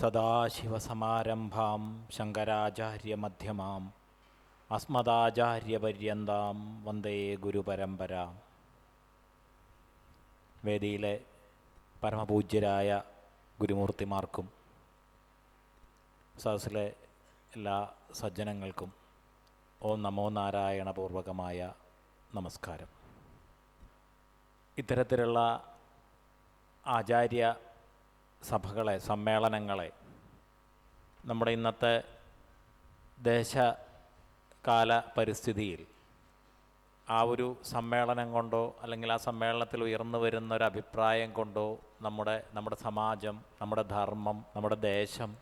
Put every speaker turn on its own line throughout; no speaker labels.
സദാശിവസമാരംഭാം ശങ്കരാചാര്യമധ്യമാം അസ്മദാചാര്യപര്യന്താം വന്ദേ ഗുരുപരമ്പര. വേദിയിലെ പരമപൂജ്യരായ ഗുരുമൂർത്തിമാർക്കും സദസ്സിലെ എല്ലാ സജ്ജനങ്ങൾക്കും ഓം നമോ നാരായണ പൂർവകമായ നമസ്കാരം. ഇത്തരത്തിലുള്ള ആചാര്യ സഭകളെ സമ്മേളനങ്ങളെ നമ്മുടെ ഇന്നത്തെ ദേശകാല പരിസ്ഥിതിയിൽ ആ ഒരു സമ്മേളനം കൊണ്ടോ അല്ലെങ്കിൽ ആ സമ്മേളനത്തിൽ ഉയർന്നു വരുന്ന ഒരു അഭിപ്രായം കൊണ്ടോ നമ്മുടെ നമ്മുടെ സമാജം നമ്മുടെ ധർമ്മം നമ്മുടെ ദേശം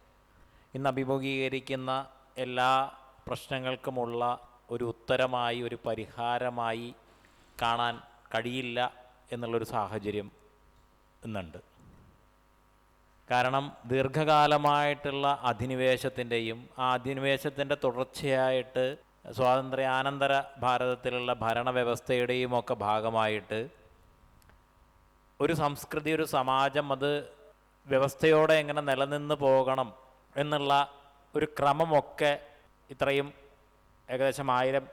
ഇന്ന് അഭിമുഖീകരിക്കുന്ന എല്ലാ പ്രശ്നങ്ങൾക്കുമുള്ള ഒരു ഉത്തരമായി ഒരു പരിഹാരമായി കാണാൻ കഴിയില്ല എന്നുള്ളൊരു സാഹചര്യം ഇന്നുണ്ട്. കാരണം ദീർഘകാലമായിട്ടുള്ള അധിനിവേശത്തിന്റെയും ആ അധിനിവേശത്തിന്റെ തുടർച്ചയായിട്ട് സ്വാതന്ത്ര്യാനന്തര ഭാരതത്തിലുള്ള ഭരണവ്യവസ്ഥയുടെയും ഒക്കെ ഭാഗമായിട്ട് ഒരു സംസ്കൃതി ഒരു സമാജം അത് വ്യവസ്ഥയോടെ എങ്ങനെ നിലനിന്ന് പോകണം എന്നുള്ള ഒരു ക്രമമൊക്കെ ഇത്രയും ഏകദേശം ആയിരം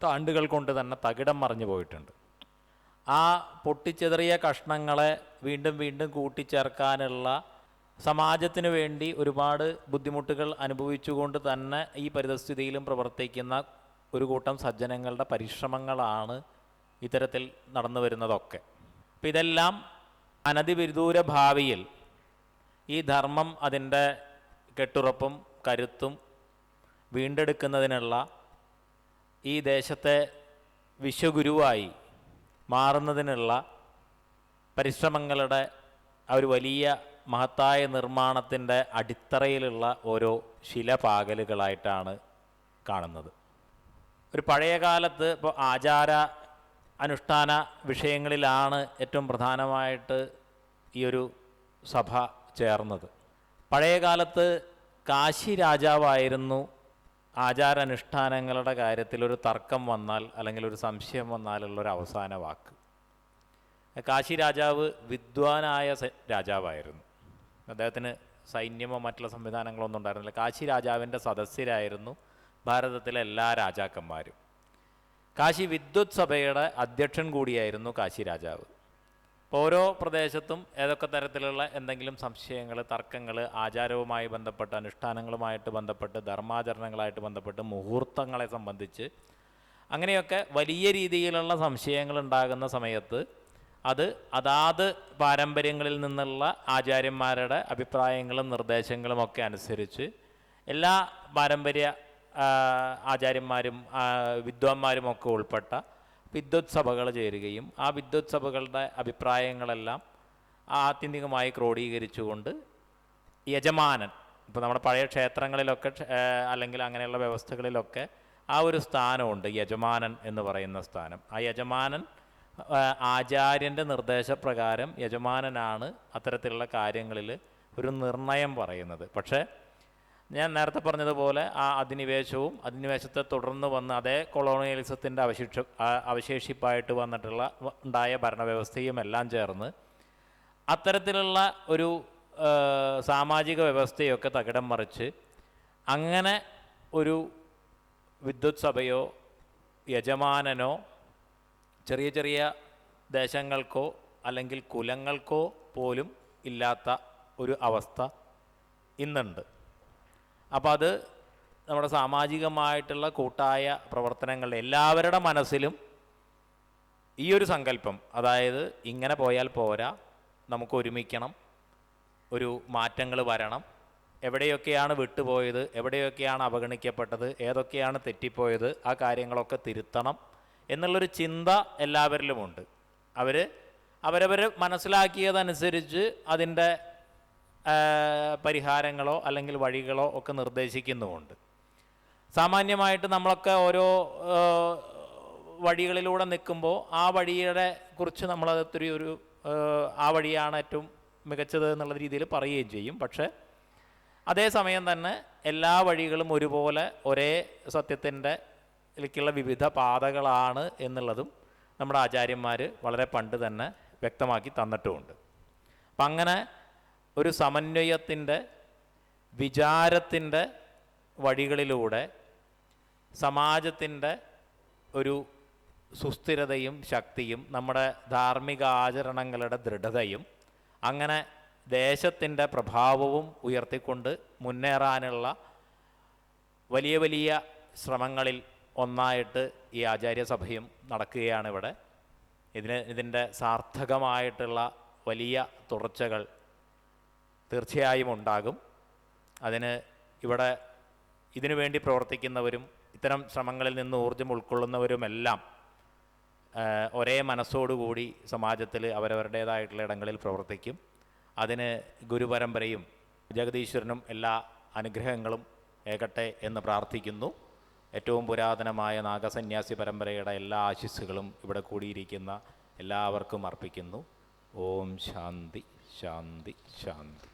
ആണ്ടുകൾ കൊണ്ട് തന്നെ തകിടം മറിഞ്ഞു പോയിട്ടുണ്ട്. ആ പൊട്ടിച്ചെതറിയ കഷ്ണങ്ങളെ വീണ്ടും വീണ്ടും കൂട്ടിച്ചേർക്കാനുള്ള സമാജത്തിന് വേണ്ടി ഒരുപാട് ബുദ്ധിമുട്ടുകൾ അനുഭവിച്ചുകൊണ്ട് തന്നെ ഈ പരിതസ്ഥിതിയിലും പ്രവർത്തിക്കുന്ന ഒരു കൂട്ടം സജ്ജനങ്ങളുടെ പരിശ്രമങ്ങളാണ് ഇത്തരത്തിൽ നടന്നു വരുന്നതൊക്കെ. അപ്പം ഇതെല്ലാം അനതിവിദൂര ഭാവിയിൽ ഈ ധർമ്മം അതിന്റെ കെട്ടുറപ്പും കരുത്തും വീണ്ടെടുക്കുന്നതിനുള്ള ഈ ദേശത്തെ വിശ്വഗുരുവായി മാറുന്നതിനുള്ള പരിശ്രമങ്ങളുടെ ആ ഒരു വലിയ മഹത്തായ നിർമ്മാണത്തിന്റെ അടിത്തറയിലുള്ള ഓരോ ശിലപാകലുകളായിട്ടാണ് കാണുന്നത്. ഒരു പഴയ കാലത്ത് ഇപ്പോൾ ആചാര അനുഷ്ഠാന വിഷയങ്ങളിലാണ് ഏറ്റവും പ്രധാനമായിട്ട് ഈ ഒരു സഭ ചേർന്നത്. പഴയ കാലത്ത് കാശി രാജാവായിരുന്നു ആചാരാനുഷ്ഠാനങ്ങളുടെ കാര്യത്തിൽ ഒരു തർക്കം വന്നാൽ അല്ലെങ്കിൽ ഒരു സംശയം വന്നാലുള്ളൊരു അവസാന വാക്ക്. കാശി രാജാവ് വിദ്വാനായ രാജാവായിരുന്നു. അദ്ദേഹത്തിന് സൈന്യമോ മറ്റുള്ള സംവിധാനങ്ങളോ ഒന്നും ഉണ്ടായിരുന്നില്ല. കാശി രാജാവിന്റെ സദസ്യരായിരുന്നു ഭാരതത്തിലെ എല്ലാ രാജാക്കന്മാരും. കാശി വിദ്വത് സഭയുടെ അധ്യക്ഷൻ കൂടിയായിരുന്നു കാശി രാജാവ്. ഓരോ പ്രദേശത്തും ഏതൊക്കെ തരത്തിലുള്ള എന്തെങ്കിലും സംശയങ്ങൾ തർക്കങ്ങൾ ആചാരവുമായി ബന്ധപ്പെട്ട് അനുഷ്ഠാനങ്ങളുമായിട്ട് ബന്ധപ്പെട്ട് ധർമാചരണങ്ങളായിട്ട് ബന്ധപ്പെട്ട് മുഹൂർത്തങ്ങളെ സംബന്ധിച്ച് അങ്ങനെയൊക്കെ വലിയ രീതിയിലുള്ള സംശയങ്ങൾ ഉണ്ടാകുന്ന സമയത്ത് അത് അതാത് പാരമ്പര്യങ്ങളിൽ നിന്നുള്ള ആചാര്യന്മാരുടെ അഭിപ്രായങ്ങളും നിർദ്ദേശങ്ങളും ഒക്കെ അനുസരിച്ച് എല്ലാ പാരമ്പര്യ ആചാര്യന്മാരും വിദ്വാന്മാരും ഒക്കെ ഉൾപ്പെട്ട വിദ്വത് സഭകൾ ചേരുകയും ആ വിദ്വത് സഭകളുടെ അഭിപ്രായങ്ങളെല്ലാം ആത്യന്തികമായി ക്രോഡീകരിച്ചുകൊണ്ട് യജമാനൻ ഇപ്പോൾ നമ്മുടെ പഴയ ക്ഷേത്രങ്ങളിലൊക്കെ ക്ഷ- അല്ലെങ്കിൽ അങ്ങനെയുള്ള വ്യവസ്ഥകളിലൊക്കെ ആ ഒരു സ്ഥാനമുണ്ട് യജമാനൻ എന്ന് പറയുന്ന സ്ഥാനം. ആ യജമാനൻ ആചാര്യന്റെ നിർദ്ദേശപ്രകാരം യജമാനനാണ് അത്തരത്തിലുള്ള കാര്യങ്ങളിൽ ഒരു നിർണയം പറയുന്നത്. പക്ഷേ ഞാൻ നേരത്തെ പറഞ്ഞതുപോലെ ആ അധിനിവേശവും അധിനിവേശത്തെ തുടർന്ന് വന്ന അതേ കൊളോണിയലിസത്തിന്റെ അവശിഷ അവശേഷിപ്പായിട്ട് വന്നിട്ടുള്ള ഉണ്ടായ ഭരണവ്യവസ്ഥയും എല്ലാം ചേർന്ന് അത്തരത്തിലുള്ള ഒരു സാമാജിക വ്യവസ്ഥയൊക്കെ തകിടം മറിച്ച് അങ്ങനെ ഒരു വിദ്വത് സഭയോ യജമാനനോ ചെറിയ ചെറിയ ദേശങ്ങൾക്കോ അല്ലെങ്കിൽ കുലങ്ങൾക്കോ പോലും ഇല്ലാത്ത ഒരു അവസ്ഥ ഇന്നുണ്ട്. അപ്പോൾ അത് നമ്മുടെ സാമാജികമായിട്ടുള്ള കൂട്ടായ പ്രവർത്തനങ്ങൾ എല്ലാവരുടെ മനസ്സിലും ഈ ഒരു സങ്കല്പം അതായത് ഇങ്ങനെ പോയാൽ പോരാ നമുക്ക് ഒരുമിക്കണം ഒരു മാറ്റങ്ങൾ വരണം എവിടെയൊക്കെയാണ് വിട്ടുപോയത് എവിടെയൊക്കെയാണ് അവഗണിക്കപ്പെട്ടത് ഏതൊക്കെയാണ് തെറ്റിപ്പോയത് ആ കാര്യങ്ങളൊക്കെ തിരുത്തണം എന്നുള്ളൊരു ചിന്ത എല്ലാവരിലുമുണ്ട്. അവർ അവരവർ മനസ്സിലാക്കിയതനുസരിച്ച് അതിന്റെ പരിഹാരങ്ങളോ അല്ലെങ്കിൽ വഴികളോ ഒക്കെ നിർദ്ദേശിക്കുന്നുമുണ്ട്. സാമാന്യമായിട്ട് നമ്മളൊക്കെ ഓരോ വഴികളിലൂടെ നിൽക്കുമ്പോൾ ആ വഴിയുടെ കുറിച്ച് നമ്മളതൊത്തിരി ഒരു ആ, ആ വഴിയാണ് ഏറ്റവും മികച്ചത് എന്നുള്ള രീതിയിൽ പറയുകയും ചെയ്യും. പക്ഷേ അതേസമയം തന്നെ എല്ലാ വഴികളും ഒരുപോലെ ഒരേ സത്യത്തിന്റെ ലേക്കുള്ള വിവിധ പാതകളാണ് എന്നുള്ളതും നമ്മുടെ ആചാര്യന്മാർ വളരെ പണ്ട് തന്നെ വ്യക്തമാക്കി തന്നിട്ടുമുണ്ട്. അപ്പം അങ്ങനെ ഒരു സമന്വയത്തിന്റെ വിചാരത്തിന്റെ വഴികളിലൂടെ സമാജത്തിന്റെ ഒരു സുസ്ഥിരതയും ശക്തിയും നമ്മുടെ ധാർമ്മിക ആചരണങ്ങളുടെ ദൃഢതയും അങ്ങനെ ദേശത്തിന്റെ പ്രഭാവവും ഉയർത്തിക്കൊണ്ട് മുന്നേറാനുള്ള വലിയ വലിയ ശ്രമങ്ങളിൽ ഒന്നായിട്ട് ഈ ആചാര്യസഭയും നടക്കുകയാണ് ഇവിടെ. ഇതിന് ഇതിന്റെ സാർത്ഥകമായിട്ടുള്ള വലിയ തുടർച്ചകൾ തീർച്ചയായും ഉണ്ടാകും. അതിന് ഇവിടെ ഇതിനു വേണ്ടി പ്രവർത്തിക്കുന്നവരും ഇത്തരം ശ്രമങ്ങളിൽ നിന്ന് ഊർജം ഉൾക്കൊള്ളുന്നവരുമെല്ലാം ഒരേ മനസ്സോടുകൂടി സമാജത്തിൽ അവരവരുടേതായിട്ടുള്ള ഇടങ്ങളിൽ പ്രവർത്തിക്കും. അതിന് ഗുരുപരമ്പരയും ജഗദീശ്വരനും എല്ലാ അനുഗ്രഹങ്ങളും ഏകട്ടെ എന്ന് പ്രാർത്ഥിക്കുന്നു. ഏറ്റവും പുരാതനമായ നാഗസന്യാസി പരമ്പരയുടെ എല്ലാ ആശിസ്സുകളും ഇവിടെ കൂടിയിരിക്കുന്ന എല്ലാവർക്കും അർപ്പിക്കുന്നു. ഓം ശാന്തി ശാന്തി ശാന്തി.